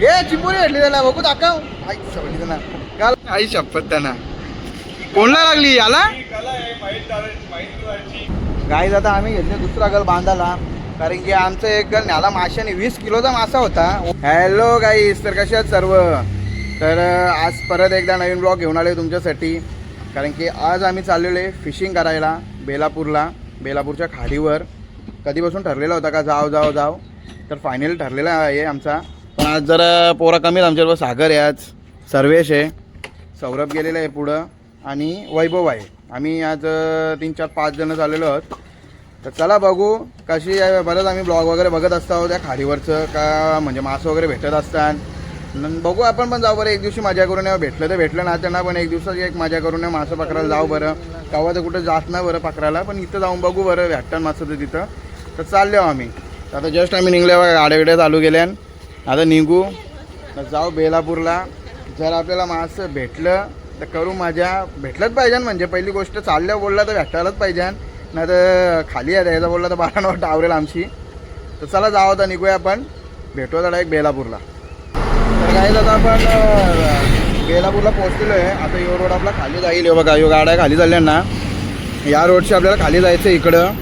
हे चिंबोरी भेटली त्याला बघू दाखव. आई शपथ त्यांना काल आई शपथ त्यांना कोणला लागली याला? गाईज आता आम्ही घेतले दुसरा गल बांधाला कारण की आमचं एक गल न्याला माशाने वीस किलोचा मासा होता. हॅलो गाईज तर कशा आहेत सर्व? तर आज परत एकदा नवीन ब्लॉग घेऊन आले तुमच्यासाठी. कारण की आज आम्ही चाललेलो आहे फिशिंग करायला बेलापूरला बेलापूरच्या खाडीवर. कधीपासून ठरलेला होता का जाव जाव जाव. तर फायनल ठरलेला आहे आमचा. पण आज जरा पोरा कमीत आमच्याबरोबर. सागर आहे आज. सर्वेश आहे. सौरभ गेलेला आहे पुढं. आणि वैभव आहे. आम्ही आज तीन चार पाच जणं झालेलो आहोत. तर चला बघू कशी आहे. बरंच आम्ही ब्लॉग वगैरे बघत असतो त्या खाडीवरचं का म्हणजे मासं वगैरे भेटत असतात. न बघू आपण पण जाऊ बरं. एक दिवशी मजा करून भेटलं तर भेटलं. ना त्यांना पण एक दिवसाची एक मजा करून येऊ मासं पकडायला जाऊ बरं. कवा तर कुठं जात नाही बरं पकडायला. पण इथं जाऊन बघू बरं. भेटतं मासं तर तिथं. तर चाललो आम्ही. तर आता जस्ट आम्ही निघल्या गाड्या बिड्या चालू केल्यान. आता निघू जाऊ बेलापूरला. जर आपल्याला माणसं भेटलं तर करू माझ्या भेटलंच पाहिजे म्हणजे. पहिली गोष्ट चालल्या बोलला तर भेटायलाच पाहिजे. नाही तर खाली आहे याचा बोलला तर बारा नवट आवरेल आमची. तर चला जाऊ आता निघूया आपण. भेटू आता डायरेक्ट बेलापूरला. तर काय आता आपण बेलापूरला पोहोचलेलो आहे आता यो रोड आपला खाली जाईल. हे बघा यो गाड्या खाली चालल्या ना. या रोडची आपल्याला खाली जायचं आहे इकडं.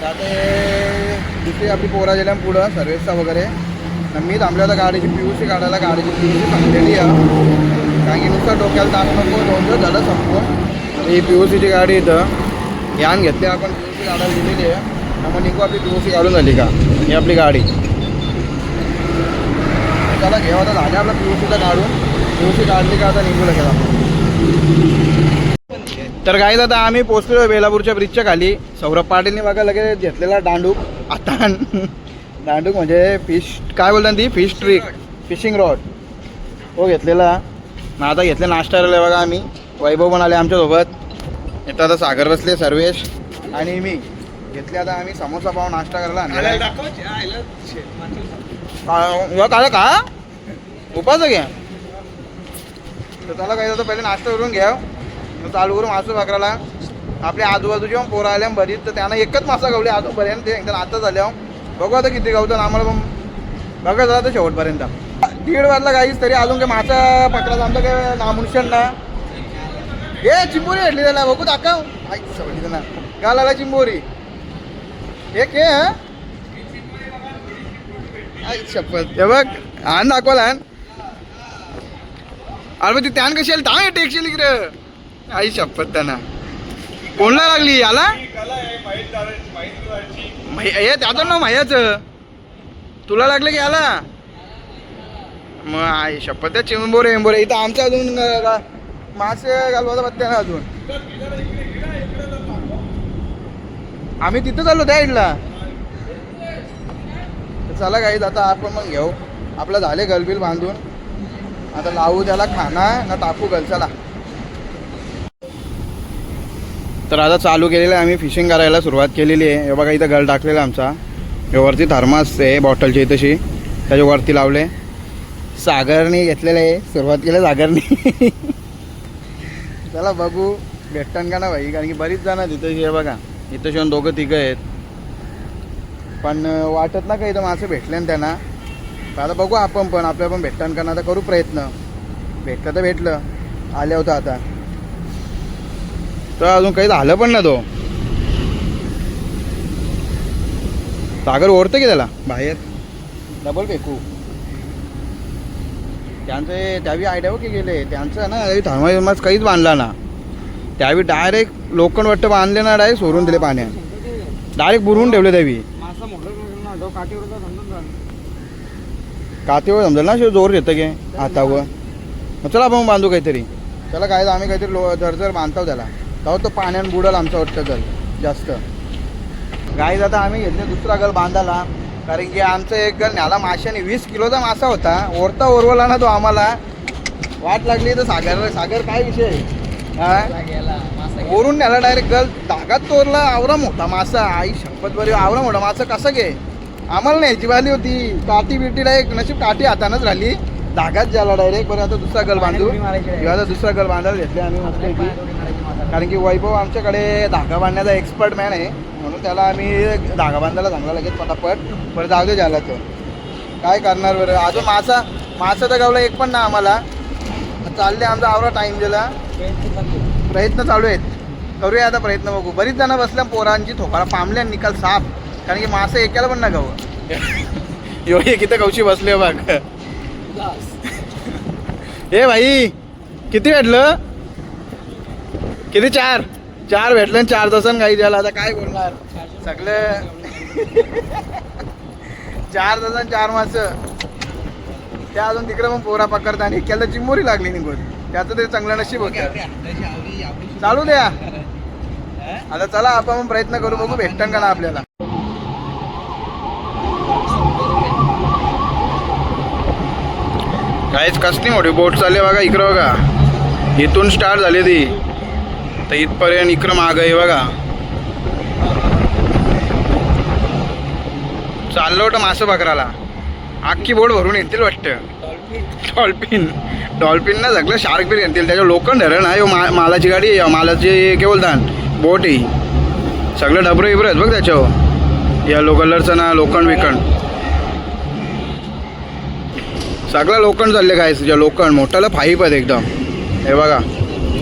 तर आता हे दुसरी आपली पोरा गेल्या पुढं सर्व्हिसचा वगैरे. तर मी थांबल्या आता गाडीची पी यू सी काढायला गाडीची पी यू सी सांगलेली आहे. कारण की नुसतं डोक्याला ताण नको दोन दिवस झालं संपवून ही पी यू सीची गाडी इथं यान घेतली आपण पी यू सी काढायला दिलेली आहे. मग निघू आपली पी यू सी काढून झाली का? ही आपली गाडी. त्याला घेऊ आता झाल्या आपला पी यू सीचा काढून. पी यू सी काढली का आता निघू लागेल आपण. तर काय आता आम्ही पोचलो बेलापूरच्या ब्रिजच्या खाली. सौरभ पाटीलने बघा लगेच घेतलेला दांडूक आता दांडूक म्हणजे फिश काय बोलतात ती? फिश ट्रिक फिशिंग रॉड तो घेतलेला. मग आता घेतले नाश्ता करायला बघा आम्ही. वैभव पण आले आमच्यासोबत. इथं आता सागर बसले सर्वेश आणि मी. घेतले आता आम्ही समोसा पाव नाश्ता करायला आणलेला का काय का? उपास घ्या तर त्याला काय होतं पहिले नाश्ता करून घ्या मग चालू करून मासं पकडायला आपल्या आजूबाजूचे पोरं आल्या बरीच तर त्यांना एकच मासा गावली आजूपर्यंत ते एकदा आता झाल्या बघू आता किती गावतात आम्हाला पण बघा जरा तर शेवटपर्यंत. दीड वाजला काहीच तरी अजून काही मासा पकडायचं आमचं काय नामुशन ना हे चिंबोरी भेटली त्याला बघू दाखव. आई त्यांना का लागला चिंबोरी. एक हे? आई शपथ. हे बघ आण दाखवला आण अरे मग ती त्यान कशी आली? दहा टेक्शन इकडे आई शपथ त्यांना. कोणला लागली याला? मै- हे त्याचं नाव मायाचं. तुला लागलं की आला मग आई शपथ त्या चिंबोरे एंबोरे इथं आमच्या अजून मासे घालवायचा पत्त्या ना अजून. आम्ही तिथं चाललो त्या इडला चला काही आता आपण मग घेऊ. आपलं झाले गलबिल बांधून. आता लावू त्याला खाना ना टाकू गलचाला चला तर आता चालू केलेलं आहे. आम्ही फिशिंग करायला सुरुवात केलेली आहे. हे बघा इथं घर टाकलेला आमचा. हे वरती थर्मास आहे बॉटलची तशी. त्याच्या वरती लावले. सागरने घेतलेलं आहे. सुरुवात केलं सागरने. चला बघू. भेटतान का ना भाई? कारण की बरीच जण तिथं हे बघा. इथं शिवून दोघं तिघं आहेत. पण वाटत ना का इथं मासे भेटले ना त्यांना? आता बघू आपण पण. आपल्या पण भेटतान का ना आता करू प्रयत्न. भेटलं तर भेटलं. आले होतं आता. तर अजून काही झालं पण ना तो. सागर ओढतं की त्याला? बाहेर. डबल फेकू. त्यांचं त्यावेळी आयडिया की गेले त्यांचं ना थर्मा विमास काहीच बांधला ना. त्यावेळी डायरेक्ट लोखंड वाटतं बांधले ना डायरेक्ट सोडून दिले पाण्यात. डायरेक्ट बुरवून ठेवले समजून कातेवर समजेल ना शिव जोर घेतं की हातावर. मग चला आपण बांधू काहीतरी. त्याला काय आम्ही काहीतरी लो झरझर बांधतो त्याला. तेव्हा तो पाण्यानं बुडल आमचं वाटतं गल जास्त. गाई आता आम्ही घेतले दुसरा गल बांधायला. कारण की आमचं एक गल न्याला माशाने वीस किलोचा मासा होता. ओरता ओरवला ना तो आम्हाला. वाट लागली तर सागर सागर काय विषय? ओरून न्याला डायरेक्ट गल धागात तोरला आवरा मोठा मासा. आई शपथ बरी आवरा मोठा मासा कसं घे? आम्हाला न्यायची वाली होती. काठी बिटी डायरेक्ट नशीब काठी हातानच राहिली. धागात झाला डायरेक्ट बरं आता दुसरा गल बांधू. किंवा आता दुसरा गल बांधायला घेतले आम्ही मस्त कारण की वैभव आमच्याकडे धागा बांधण्याचा एक्सपर्ट मॅन आहे. म्हणून त्याला आम्ही धागा बांधायला सांगला लगेच पटापट. बरं जाऊ दे झाला तो. काय करणार बरं? अजून मासा मासा तर गावला एक पण ना आम्हाला. चालले आमचा आवरा टाइम दिला. प्रयत्न चालू आहेत. करूया आता प्रयत्न बघू. बरीच जण बसल्या पोरांची थोपाळा पामल्या निकाल साप कारण की मासे एकाला पण ना गाव यो किती कवशी बसले बघ. ए भाई किती भेटलं? किती चार? चार भेटलं चार तासन काही द्यायला आता काय बोलणार? सगळं चार तासन चार मास. त्या अजून तिकडे पण पोरा पकडता आणि इक्याला चिंबोरी लागली निघून. त्याचं ते चांगलं नशीब होतं. चालू द्या. आता चला आपण पण प्रयत्न करू बघू भेटतं का ना आपल्याला. काहीच कसली मोठी बोट चालली बघा इकडं बघा. इथून स्टार्ट झाली ती. तर इथपर्यंत इकडं माग आहे बघा. चाललो होतं मासं पकडायला. अख्खी बोट भरून येतील वाटतं. डॉल्फिन डॉल्फिन ना सगळं शार्क बीर येतील त्याच्या लोखंड धरण आहे. मा मालाची गाडी आहे मालाची के बोलतात बोट आहे. सगळं डबरं इबरं आहेत बघ त्याच्यावर. येलो कलरचं ना लोखंड बिखंड सगळं लोखंड चालले काय तुझ्या लोखंड मोठाला फाईप आहेत एकदम. हे बघा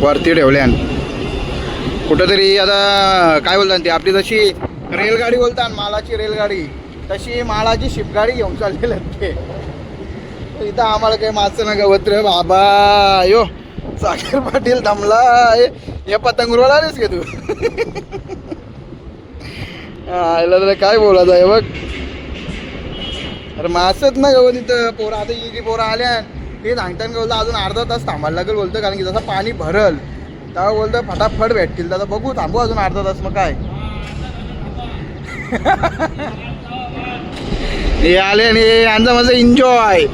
वरती ठेवल्यान कुठंतरी आता काय बोलतात ते आपली जशी रेलगाडी बोलतात मालाची रेलगाडी तशी मालाची शिपगाडी घेऊन चाललेलं ते. इथं आम्हाला काही मागचं ना गवत रे बाबा. यो सागर पाटील दमला हे- या पतंगुरवाला आलेस का तू? आयला तर काय बोलायचं आहे बघ. अरे मासच ना गवत इथं पोरं आता ही जी पोरं आल्या ते सांगताना का बोलतं अजून अर्धा तास थांबायला लागेल बोलतं कारण की जसं पाणी भरल तेव्हा बोलतं फटाफट भेटतील. तर बघू थांबू अजून अर्धा तास मग काय? हे आले आणि यांचा माझं एन्जॉय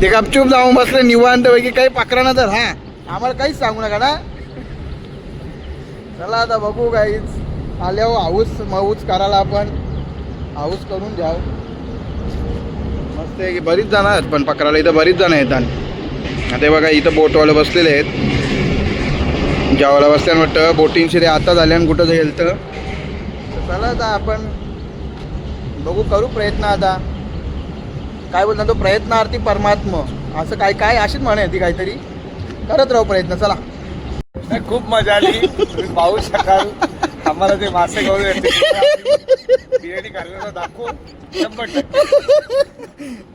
ते गपचूप जाऊन बसले निवांत पैकी काही पकरा ना तर हा. आम्हाला काहीच सांगू नका ना. चला आता बघू काहीच आल्यावर हो, हाऊस मऊच करायला आपण. हाऊस करून जाऊ मस्त आहे की बरीच जण आहेत पण पकडायला इथं बरीच जण येतात. आता ते बघा इथं बोटवाले बसलेले आहेत. ज्यावेळेला बसल्यानं वाटतं बोटिंगशी ते आता झाले आणि कुठं जाईल तर चला आता आपण बघू करू प्रयत्न आता. काय बोलतात तो प्रयत्नार्थी परमात्म. असं काय काय अशीच म्हणे आहे ती काहीतरी. करत राहू प्रयत्न चला. खूप मजा आली. तुम्ही पाहू शकाल. आम्हाला ते मासे गवळे दाखवू.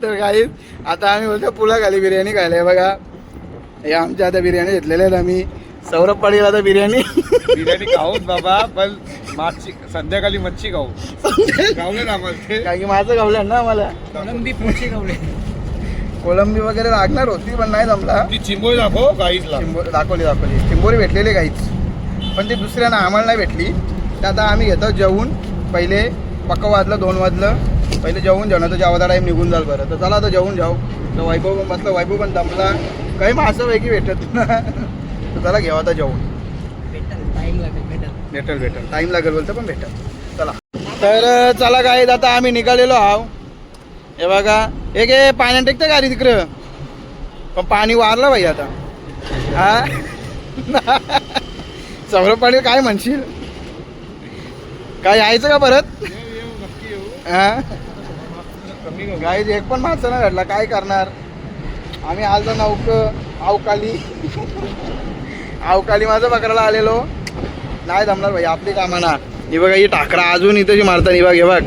तर काही आता आम्ही बोलतो पुला खाली बिर्याणी खायला. आहे बघा हे आमच्या आता बिर्याणी घेतलेल्या आहेत आम्ही. सौरभ पाडील आता बिर्याणी. बिर्याणी खाऊच बाबा पण मागची संध्याकाळी मच्छी खाऊ. गावले ना आम्हाला कारण की माझं गावलं ना आम्हाला. कोलंबी पुढची गावले कोलंबी वगैरे लागणार होती पण नाही जमला. ती चिंबोळी दाखव गाईसला चिंबोरी दाखवली दाखवली. चिंबोरी भेटलेली काहीच पण ती दुसऱ्यांना आम्हाला नाही भेटली. तर आता आम्ही घेतो जेवून. पहिले पक्क वाजलं दोन वाजलं. पहिले जेवून जेवणाचं जेवायचा टाईम निघून जाल बरं. तर चला आता जेवून जाऊ. तर वैभव पण बसला वैभव पण दमला. काही मासं पैकी भेटत. ना तर चला घेऊ आता जेवून. भेटल भेटल. टाईम लागेल बोलतं पण भेटल. चला. तर चला काय आता आम्ही निघालेलो आहो हे बघा. हे गे पाण्यात टेकतं गाडी तिकडं? पण पाणी वारलं भाई आता. हा? सौरभ पाटील काय म्हणशील? काय यायचं का परत? हा? कमी करू. गाईज एक पण माणसं नाही घडला काय करणार? आम्ही आलतो नौक अवकाली. अवकाली माझं पकडायला आलेलो. नाही जमणार भाई आपली कामाना ही बघा ही टाकरा अजून इथं जी मारतात. ही बघ हे बघ.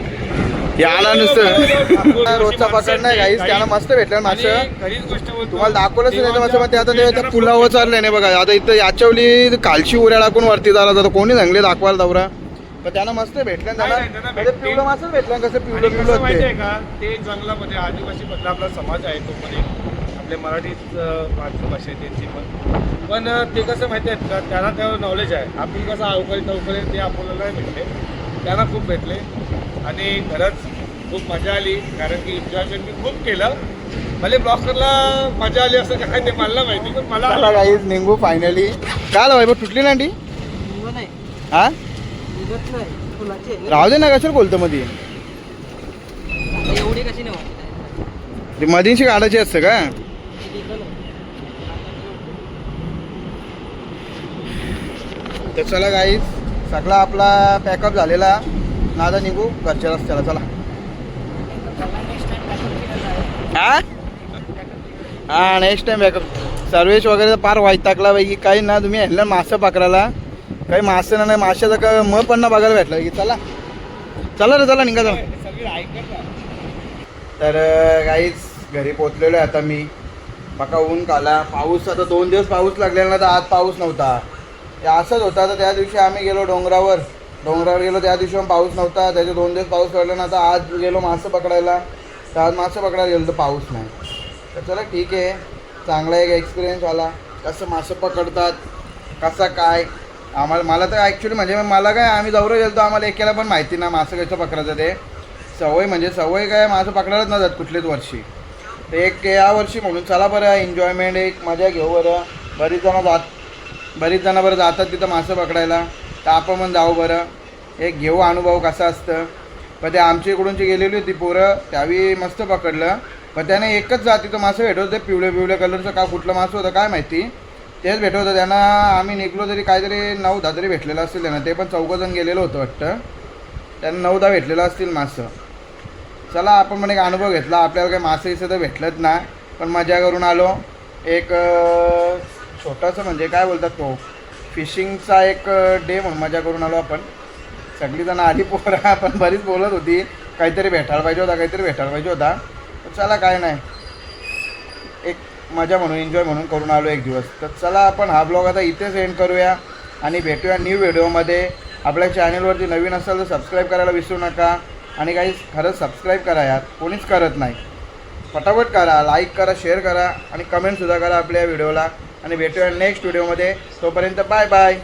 हे आणा नुसतं. रोजचा पकड नाही गाईज त्यांना मस्त भेटलं माणसं आणि खरीच गोष्ट बोलतो. तुम्हाला दाखवलंच नाही पण ते आता ते त्या पुलावर चाललंय नाही बघा. आता इथं याच्यावली कालची उऱ्या टाकून वरती झाला जातं. कोणी सांगले दाखवायला दौरा? पण त्यांना मस्त भेटलं नाही, नाही, त्यांना त्यांना म्हणजे भेटते. पिवलं मासच भेटलं कसं पिवलं आणि पिवलं कसं होते माहितीये का ते जंगलामध्ये आदिवासी मधला आपला समाज आहे तो पण एक. आपल्या मराठीत अं, मातृभाषा आहे त्यांची पण. पण अं, ते कसं माहिती आहेत का त्यांना त्यावर नॉलेज आहे. आपण कसं अवकाळी तवकाळी ते आपल्याला नाही भेटले. त्यांना खूप भेटले. आणि खरंच खूप मजा आली कारण की एन्जॉयमेंट मी खूप केलं. भले ब्लॉकरला मजा आली असं काय ते मला माहिती पण मला चला गाईज निघू फायनली काय भाई तुटली ना अंडी? हा? राहू दे ना कशाला बोलतो मध्ये एवढी कशी नाही वाटत ते मधींशी काढायची असतं का? तर चला गाईज सगळा आपला पॅकअप झालेला. ना आता निघू घरच्या रस्त्याला चला. हा? हा नेक्स्ट टाइम बॅकअप सर्वेश वगैरे पार व्हायला टाकला पैकी काही ना तुम्ही ह्यांना मासं पकडायला. काही मासे नाही माशाचं काय म पण ना बघायला भेटलं. की चला. चला रे चला निघा चला. तर काहीच घरी पोचलेलो आहे आता मी. मका ऊन काला. पाऊस आता दोन दिवस पाऊस लागलेला ना तर आज पाऊस नव्हता. ते असंच होता. तर त्या दिवशी आम्ही गेलो डोंगरावर. डोंगरावर गेलो त्या दिवशी पण पाऊस नव्हता. त्याचे दोन दिवस पाऊस पडला ना तर आज गेलो मासं पकडायला. तर आज मासं पकडायला गेलो तर पाऊस नाही. तर चला ठीक आहे. चांगला एक एक्सपिरियन्स आला. कसं मासं पकडतात कसं काय आम्हाला मला तर ॲक्च्युली म्हणजे मला काय आम्ही जवळ गेलो आम्हाला एकेला पण माहिती ना मासं कसं पकडायचं ते. सवय म्हणजे सवय काय मासं पकडायलाच ना जात कुठल्याच वर्षी. तर एक या वर्षी म्हणून चला बरं एन्जॉयमेंट एक मजा घेऊ बरं. बरीच जणं जात बरीच जणं बरं जातात तिथं मासं पकडायला. तर आपण पण जाऊ बरं. एक घेऊ अनुभव कसा असतं. पण ते आमच्या इकडूनची गेलेली होती पोरं त्यावेळी मस्त पकडलं. पण त्याने एकच जातीचं मासं भेटत होतं पिवळे पिवळे कलरचं का कुठलं मासं होतं काय माहिती. तेच भेटत होतं. त्यांना आम्ही निघलो तरी काहीतरी नऊ दहा तरी भेटलेलं असतील त्यांना. ते पण चौघजण गेलेलं होतं वाटतं. त्यांना नऊ दहा भेटलेलं असतील मासं. चला आपण पण एक अनुभव घेतला. आपल्याला काही मासे इसे तर भेटलंच ना. पण मजा करून आलो. एक छोटंसं म्हणजे काय बोलतात तो? फिशिंगचा एक डे म्हणून मजा करून आलो आपण. सगळीजण आली पोरं. आपण बरीच बोलत होती. काहीतरी भेटायला पाहिजे होता काहीतरी भेटायला पाहिजे होता. चला काय नाही. एक मजा म्हणून एन्जॉय म्हणून करून आलो एक दिवस. तर चला आपण हा ब्लॉग आता इथेच एंड करूया आणि भेटूया न्यू व्हिडिओमध्ये आपल्या चॅनलवरती नवीन असाल तर सबस्क्राईब करायला विसरू नका. आणि काही खरंच सबस्क्राईब करा यात कोणीच करत नाही. पटापट करा लाईक करा शेअर करा आणि कमेंटसुद्धा करा आपल्या व्हिडिओला आणि भेटूया नेक्स्ट व्हिडिओमध्ये तोपर्यंत बाय बाय